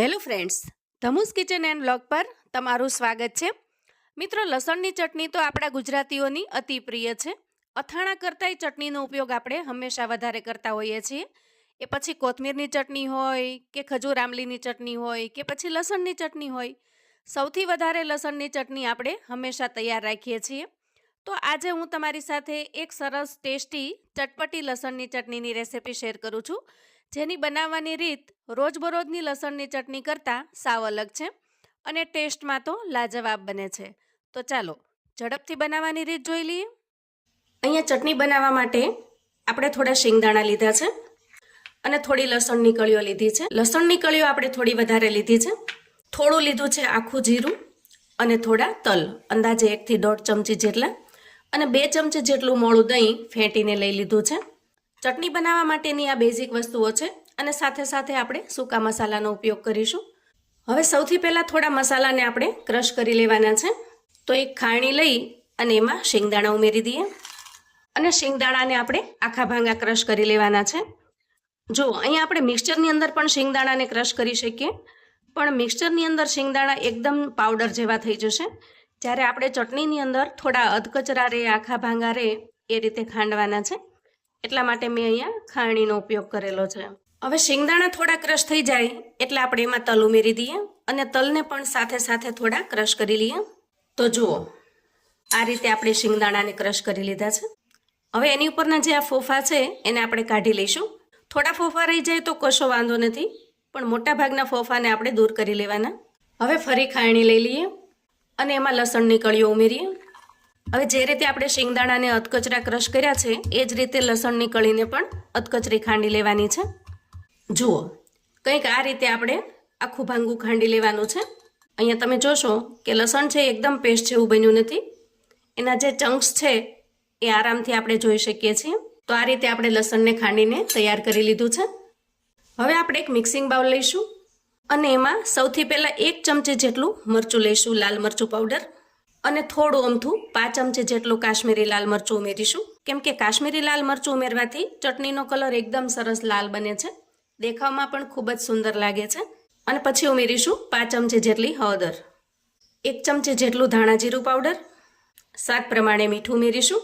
Hello friends ધમુસ kitchen and blog પર તમારું સ્વાગત છે. મિત્રો, લસણની ચટણી તો આપણા ગુજરાતીઓની અતિ પ્રિય છે. અથાણા કરતાંય ચટણીનો ઉપયોગ આપણે હંમેશા વધારે કરતા હોઈએ છીએ. એ પછી કોથમીરની ચટણી હોય કે ખજૂર આંબલીની ચટણી હોય કે પછી લસણની ચટણી હોય. સૌથી વધારે લસણની ચટણી આપણે હંમેશા તૈયાર રાખીએ છીએ. તો આજે હું તમારી સાથે એક સરસ ટેસ્ટી, ચટપટી લસણની ચટણીની રેસિપી શેર કરું છું. જેની બનાવવાની રીત રોજબરોજની લસણની ચટણી કરતાં સાવ અલગ છે અને ટેસ્ટમાં તો લાજવાબ બને છે. તો ચાલો, ઝડપથી બનાવવાની રીત જોઈ લઈએ. અહીંયા ચટણી બનાવવા માટે આપણે થોડા શિંગદાણા લીધા છે અને થોડી લસણની કળીઓ લીધી છે. લસણની કળીઓ આપણે થોડી વધારે લીધી છે. થોડું લીધું છે આખું જીરું અને થોડા તલ, અંદાજે એકથી દોઢ ચમચી જેટલા. અને બે ચમચી જેટલું મોળું દહીં ફેંટીને લઈ લીધું છે. ચટણી બનાવવા માટેની આ બેઝિક વસ્તુઓ છે અને સાથે સાથે આપણે સૂકા મસાલાનો ઉપયોગ કરીશું. હવે સૌથી પહેલાં થોડા મસાલાને આપણે ક્રશ કરી લેવાના છે. તો એક ખાણી લઈ અને એમાં શિંગદાણા ઉમેરી દઈએ. અને શિંગદાણાને આપણે આખા ભાંગા ક્રશ કરી લેવાના છે. જો, અહીંયા આપણે મિક્સચરની અંદર પણ શિંગદાણાને ક્રશ કરી શકીએ. પણ મિક્સચરની અંદર શેંગદાણા એકદમ પાવડર જેવા થઈ જશે. જ્યારે આપણે ચટણીની અંદર થોડા અધકચરા રે, આખા ભાંગા રે, એ રીતે ખાંડવાના છે. એટલા માટે મેં અહીંયા ખાણીનો ઉપયોગ કરેલો છે. હવે શિંગદાણા થોડા ક્રશ થઈ જાય એટલે આપણે એમાં તલ ઉમેરી દઈએ અને તલને પણ સાથે સાથે થોડા ક્રશ કરી લઈએ. તો જુઓ, આ રીતે આપણે શિંગદાણાને ક્રશ કરી લીધા છે. હવે એની ઉપરના જે આ ફોફા છે એને આપણે કાઢી લઈશું. થોડા ફોફા રહી જાય તો કશો વાંધો નથી, પણ મોટાભાગના ફોફાને આપણે દૂર કરી લેવાના. હવે ફરી ખાયણી લઈ લઈએ અને એમાં લસણની કળીઓ ઉમેરીએ. હવે જે રીતે આપણે શિંગદાણાને અધકચરા ક્રશ કર્યા છે, એ જ રીતે લસણની કળીને પણ અધકચરી ખાંડી લેવાની છે. જુઓ, કંઈક આ રીતે આપણે આખું ભાંગું ખાંડી લેવાનું છે. અહીંયા તમે જોશો કે લસણ છે એકદમ પેસ્ટ જેવું બન્યું નથી. એના જે ચંક્સ છે, એ આરામથી આપણે જોઈ શકીએ છીએ. તો આ રીતે આપણે લસણને ખાંડીને તૈયાર કરી લીધું છે. હવે આપણે એક મિક્સિંગ બાઉલ લઈશું. અને એમાં સૌથી પહેલાં એક ચમચી જેટલું મરચું લઈશું, લાલ મરચું પાવડર. અને થોડું અમથું પાંચ ચમચી જેટલું કાશ્મીરી લાલ મરચું ઉમેરીશું. કેમ કે કાશ્મીરી લાલ મરચું ઉમેરવાથી ચટણીનો કલર એકદમ સરસ લાલ બને છે. દેખાવમાં પણ ખૂબ જ સુંદર લાગે છે. અને પછી ઉમેરીશું પાંચ ચમચી જેટલી હળદર. એક ચમચી જેટલું ધાણા જીરું પાવડર. સાત પ્રમાણે મીઠું ઉમેરીશું.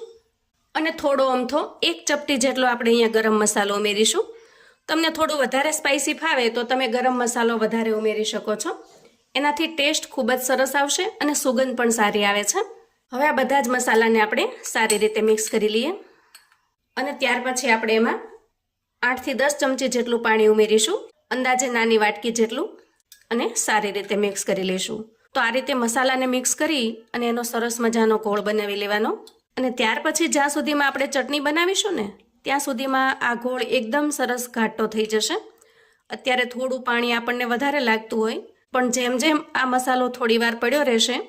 અને થોડો અમથો એક ચપટી જેટલો આપણે અહીંયા ગરમ મસાલો ઉમેરીશું. તમને થોડું વધારે સ્પાઇસી ફાવે તો તમે ગરમ મસાલો વધારે ઉમેરી શકો છો. એનાથી ટેસ્ટ ખૂબ જ સરસ આવશે અને સુગંધ પણ સારી આવે છે. હવે આ બધા જ મસાલાને આપણે સારી રીતે મિક્સ કરી લઈએ. અને ત્યાર પછી આપણે એમાં આઠથી દસ ચમચી જેટલું પાણી ઉમેરીશું, અંદાજે નાની વાટકી જેટલું, અને સારી રીતે મિક્સ કરી લઈશું. તો આ રીતે મસાલાને મિક્સ કરી અને એનો સરસ મજાનો ઘોળ બનાવી લેવાનો. અને ત્યાર પછી જ્યાં સુધીમાં આપણે ચટણી બનાવીશું ને, ત્યાં સુધીમાં આ ઘોળ એકદમ સરસ ઘાટો થઈ જશે. અત્યારે થોડું પાણી આપણને વધારે લાગતું હોય પણ જેમ જેમ આ મસાલો થોડી વાર પડ્યો રહેશે,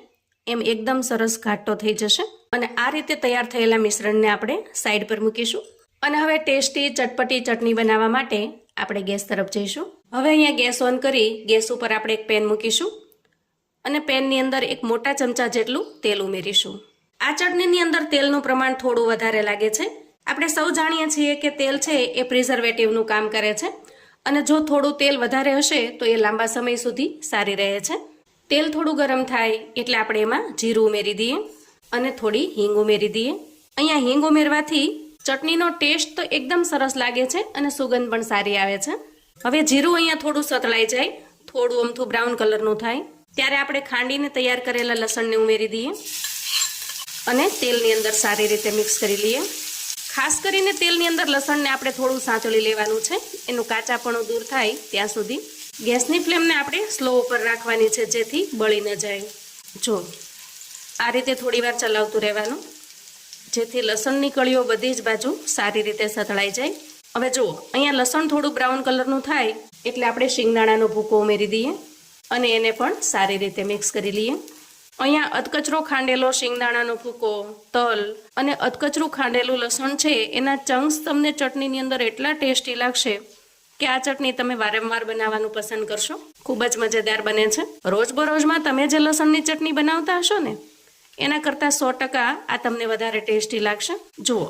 એમ એકદમ સરસ ઘાટો થઈ જશે. અને આ રીતે તૈયાર થયેલા મિશ્રણને આપણે સાઈડ પર મૂકીશું. અને હવે ટેસ્ટી ચટપટી ચટણી બનાવવા માટે આપણે ગેસ તરફ જઈશું. હવે અહીંયા ગેસ ઓન કરી ગેસ ઉપર આપણે એક પેન મૂકીશું. અને પેનની અંદર એક મોટા ચમચા જેટલું તેલ ઉમેરીશું. આ ચટણીની અંદર તેલનું પ્રમાણ થોડું વધારે લાગે છે. આપણે સૌ જાણીએ છીએ કે તેલ છે એ પ્રિઝર્વેટિવનું કામ કરે છે. અને જો થોડું તેલ વધારે હશે, તો એ લાંબા સમય સુધી સારી રહે છે. તેલ થોડું ગરમ થાય એટલે આપણે એમાં જીરું ઉમેરી દઈએ અને થોડી હિંગ ઉમેરી દઈએ. અહીંયા હિંગ ઉમેરવાથી ચટણીનો ટેસ્ટ તો એકદમ સરસ લાગે છે અને સુગંધ પણ સારી આવે છે. હવે જીરું અહીંયા થોડું સતળાઈ જાય, થોડું અમથું બ્રાઉન કલરનું થાય. ત્યારે આપણે ખાંડીને તૈયાર કરેલા લસણને ઉમેરી દઈએ અને તેલની અંદર સારી રીતે મિક્સ કરી લઈએ. ખાસ કરીને તેલની અંદર લસણને આપણે થોડું સાંચળી લેવાનું છે. એનું કાચાપણું દૂર થાય ત્યાં સુધી ગેસની ફ્લેમને આપણે સ્લો ઉપર રાખવાની છે જેથી બળી ન જાય. જો, આ રીતે થોડી વાર ચલાવતું રહેવાનું. જેથી લસણની કળીઓ બધી જ બાજુ સારી રીતે સતળાઈ જાય. હવે જુઓ, અહીંયા લસણ થોડું બ્રાઉન કલરનું થાય એટલે આપણે શિંગદાણાનો ભૂકો ઉમેરી દઈએ અને એને પણ સારી રીતે મિક્સ કરી લઈએ. અહીંયા અધકચરો ખાંડેલો, શિંગદાણાનો ભૂકો, તલ અને અધકચરું ખાંડેલું લસણ છે, એના ચંક્સ તમને ચટણીની અંદર એટલા ટેસ્ટી લાગશે કે આ ચટણી તમે વારંવાર બનાવવાનું પસંદ કરશો. ખૂબ જ મજેદાર બને છે. રોજબરોજમાં તમે જે લસણની ચટણી બનાવતા હશો ને, એના કરતાં સો ટકા આ તમને વધારે ટેસ્ટી લાગશે. જુઓ,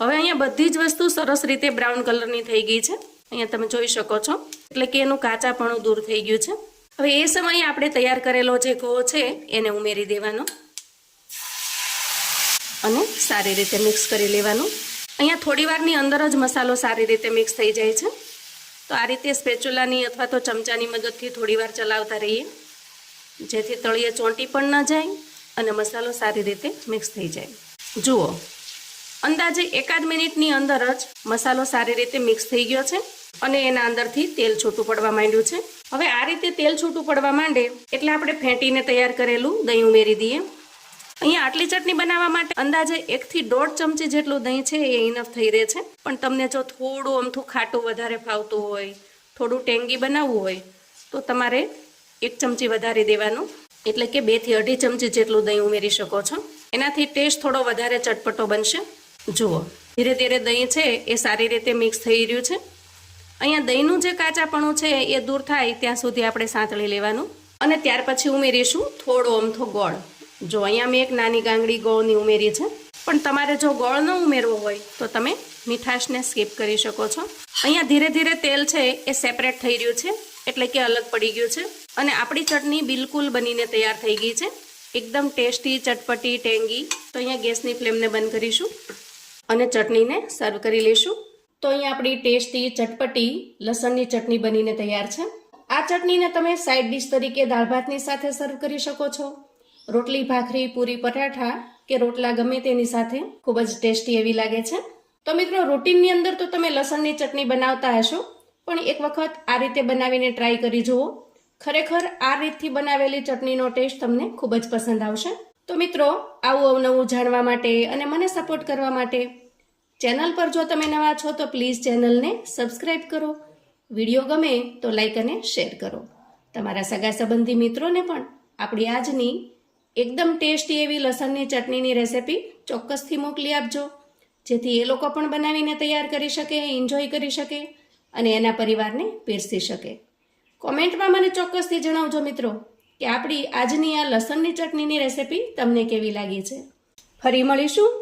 હવે અહીંયા બધી જ વસ્તુ સરસ રીતે બ્રાઉન કલરની થઈ ગઈ છે. અહીંયા તમે જોઈ શકો છો. એટલે કે એનું કાચાપણું દૂર થઈ ગયું છે. હવે એ સમયે આપણે તૈયાર કરેલો જે ઘઉં છે, એને ઉમેરી દેવાનો. અને સારી રીતે મિક્સ કરી લેવાનું. અહીંયા થોડી વારની અંદર જ મસાલો સારી રીતે મિક્સ થઈ જાય છે. તો આ રીતે સ્પેચ્યુલાની અથવા તો ચમચાની મદદથી થોડી ચલાવતા રહીએ. જેથી તળિયે ચોંટી પણ ન જાય અને મસાલો સારી રીતે મિક્સ થઈ જાય. જુઓ, અંદાજે એકાદ મિનિટની અંદર જ મસાલો સારી રીતે મિક્સ થઈ ગયો છે અને એના અંદરથી તેલ છૂટું પડવા માંડ્યું છે. હવે આ રીતે તેલ છૂટું પડવા માંડે એટલે આપણે ફેંટીને તૈયાર કરેલું દહીં ઉમેરી દઈએ. અહીંયા આટલી ચટણી બનાવવા માટે અંદાજે એકથી દોઢ ચમચી જેટલું દહીં છે એ ઇનફ થઈ રહે છે. પણ તમને જો થોડું અમથું ખાટું વધારે ફાવતું હોય, થોડું ટેંગી બનાવવું હોય, તો તમારે એક ચમચી વધારી દેવાનું. એટલે કે બેથી અઢી ચમચી જેટલું દહીં ઉમેરી શકો છો. એનાથી ટેસ્ટ થોડો વધારે ચટપટો બનશે. જુઓ, ધીરે ધીરે દહીં છે એ સારી રીતે મિક્સ થઈ રહ્યું છે. અહીંયા દહીંનું જે કાચાપણું છે એ દૂર થાય ત્યાં સુધી આપણે સાંતળી લેવાનું. અને ત્યાર પછી ઉમેરીશું થોડો અમથો ગોળ. જો અહીંયા મેં એક નાની ગાંગડી ગોળની ઉમેરી છે. પણ તમારે જો ગોળ ન ઉમેરવો હોય તો તમે મીઠાશને સ્કીપ કરી શકો છો. અહીંયા ધીરે ધીરે તેલ છે એ સેપરેટ થઈ રહ્યું છે, એટલે કે અલગ પડી ગયું છે. અને આપણી ચટણી બિલકુલ બનીને તૈયાર થઈ ગઈ છે. એકદમ ટેસ્ટી, ચટપટી, ટેંગી. તો અહીંયા ગેસની ફ્લેમને બંધ કરીશું. અને ચટણીને સર્વ કરી લઈશું. તો અહીંયા આપણી ટેસ્ટી ચટપટી, લસણની ચટણી બનીને તૈયાર છે. આ ચટણીને તમે સાઈડ ડિશ તરીકે દાળ ભાતની સાથે સર્વ કરી શકો છો. રોટલી, ભાખરી, પૂરી, પરાઠા કે રોટલા ગમે તેની સાથે ખૂબ જ ટેસ્ટી એવી લાગે છે. તો મિત્રો રૂટીનની અંદર તો તમે લસણની ચટણી બનાવતા હશો, પણ એક વખત આ રીતે બનાવીને ટ્રાય કરી જુઓ. ખરેખર આ રીતથી બનાવેલી ચટણીનો ટેસ્ટ તમને ખૂબ જ પસંદ આવશે. તો મિત્રો, આવું અવનવું જાણવા માટે અને મને સપોર્ટ કરવા માટે ચેનલ પર જો તમે નવા છો તો પ્લીઝ ચેનલને સબસ્ક્રાઇબ કરો. વીડિયો ગમે તો લાઈક અને શેર કરો. તમારા સગા સંબંધી મિત્રોને પણ આપણી આજની એકદમ ટેસ્ટી એવી લસણની ચટણીની રેસિપી ચોક્કસથી મોકલી આપજો. જેથી એ લોકો પણ બનાવીને તૈયાર કરી શકે એન્જોય કરી શકે અને એના પરિવારને પીરસી શકે. કોમેન્ટમાં મને ચોક્કસથી જણાવજો મિત્રો કે આપણી આજની આ લસણની ચટણીની રેસિપી તમને કેવી લાગી છે. ફરી મળીશું